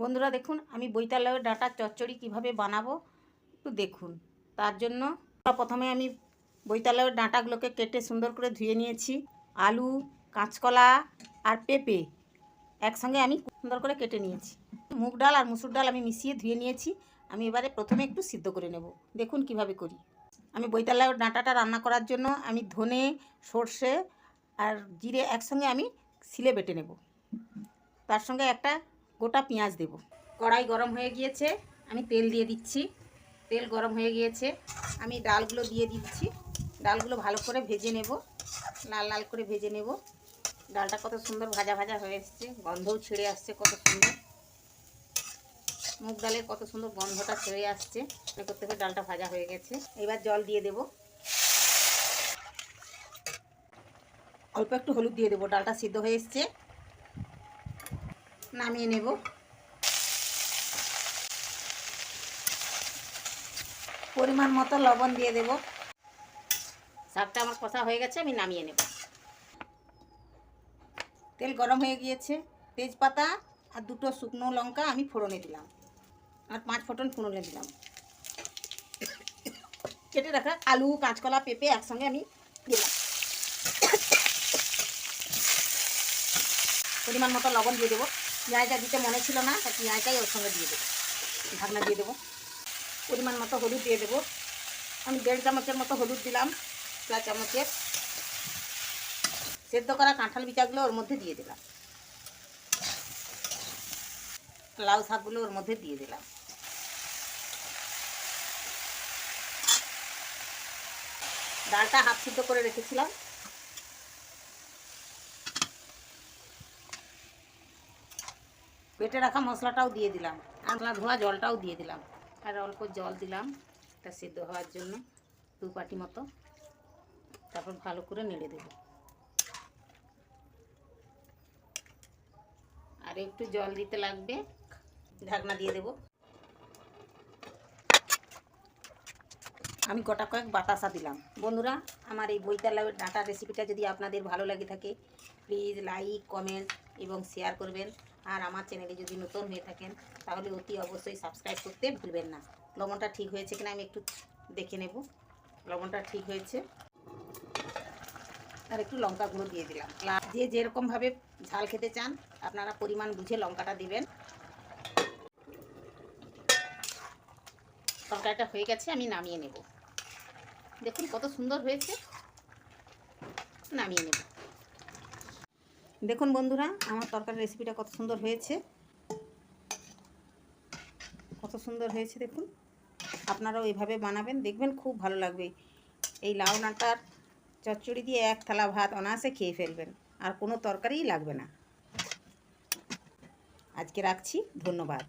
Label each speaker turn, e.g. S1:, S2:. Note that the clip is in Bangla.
S1: বন্ধুরা দেখুন, আমি বৈতালয়ের ডাঁটার চচ্চড়ি কীভাবে বানাবো একটু দেখুন। তার জন্য প্রথমে আমি বৈতালয়ের ডাঁটাগুলোকে কেটে সুন্দর করে ধুয়ে নিয়েছি। আলু, কাঁচকলা আর পেঁপে একসঙ্গে আমি সুন্দর করে কেটে নিয়েছি। মুগ ডাল আর মুসুর ডাল আমি মিশিয়ে ধুয়ে নিয়েছি। আমি এবারে প্রথমে একটু সিদ্ধ করে নেব। দেখুন কীভাবে করি। আমি বৈতালয়ের ডাঁটাটা রান্না করার জন্য আমি ধনে, সর্ষে আর জিরে একসঙ্গে আমি সিলে বেটে নেব। তার সঙ্গে একটা গোটা পেঁয়াজ দেব। কড়াই গরম হয়ে গিয়েছে, আমি তেল দিয়ে দিচ্ছি। তেল গরম হয়ে গিয়েছে, আমি ডালগুলো দিয়ে দিচ্ছি। ডালগুলো ভালো করে ভেজে নেব, লাল লাল করে ভেজে নেব। ডালটা কত সুন্দর ভাজা ভাজা হয়ে এসছে, গন্ধও ছেড়ে আসছে কত সুন্দর। মুগ ডালের কত সুন্দর গন্ধটা ছেড়ে আসছে মনে করতে হবে ডালটা ভাজা হয়ে গেছে। এবার জল দিয়ে দেব। অল্প একটু হলুদ দিয়ে দেবো, ডালটা সিদ্ধ হয়ে এসছে। নামিয়ে নেব। পরিমাণ মতো লবণ দিয়ে দেব। শাকটা আমার কষা হয়ে গেছে আমি নামিয়ে নেব। তেল গরম হয়ে গিয়েছে। তেজপাতা আর দুটো শুকনো লঙ্কা আমি ফোড়নে দিলাম। আর পাঁচ ফোটন ফোড়নে দিলাম। কেটে রাখা আলু কাঁচকলা পেঁপে একসঙ্গে আমি দিলাম। পরিমাণ মতো লবণ দিয়ে দেবো। পেঁয়াজটা দিতে মনে ছিল না, তা পেঁয়াজটাই ওর সঙ্গে দিয়ে দেবো। ঢাকনা দিয়ে দেবো। পরিমাণ মতো হলুদ দিয়ে দেবো। আমি দেড় চামচের মতো হলুদ দিলাম চা চামচের। সেদ্ধ করা কাঁঠাল বিচাগুলো ওর মধ্যে দিয়ে দিলাম। লাউ শাকগুলো ওর মধ্যে দিয়ে দিলাম। ডালটা হাফ সিদ্ধ করে রেখেছিলাম। পেটে রাখা মশলাটাও দিয়ে দিলাম। মশলা ধোয়া জলটাও দিয়ে দিলাম। আর অল্প জল দিলাম, এটা সিদ্ধ হওয়ার জন্য, দু পাটি মতো। তারপর ভালো করে নেড়ে দেব। আর একটু জল দিতে লাগবে, ঢাকনা দিয়ে দেব। আমি গোটা কয়েক বাতাসা দিলাম। বন্ধুরা, আমার এই বৈতালাউয়ের ডাঁটা রেসিপিটা যদি আপনাদের ভালো লাগে থাকে প্লিজ লাইক কমেন্ট এবং শেয়ার করবেন। আর আমার চ্যানেলে যদি নতুন হয়ে থাকেন, তাহলে অতি অবশ্যই সাবস্ক্রাইব করতে ভুলবেন না। লবণটা ঠিক হয়েছে কিনা আমি একটু দেখে নেব। লবণটা ঠিক হয়েছে। আর একটু লঙ্কা গুঁড়ো দিয়ে দিলাম। যে যেরকমভাবে ঝাল খেতে চান, আপনারা পরিমাণ বুঝে লঙ্কাটা দিবেন। তরকারিটা হয়ে গেছে, আমি নামিয়ে নেব। দেখুন কত সুন্দর হয়েছে। নামিয়ে নেব। দেখুন বন্ধুরা, আমার তরকারি রেসিপিটা কত সুন্দর হয়েছে। কত সুন্দর হয়েছে দেখুন। আপনারাও এভাবে বানাবেন, দেখবেন খুব ভালো লাগবে। এই লাউ ডাঁটার চচ্চড়ি দিয়ে এক থালা ভাত অনায়াসে খেয়ে ফেলবেন, আর কোনো তরকারিই লাগবে না। আজকে রাখছি, ধন্যবাদ।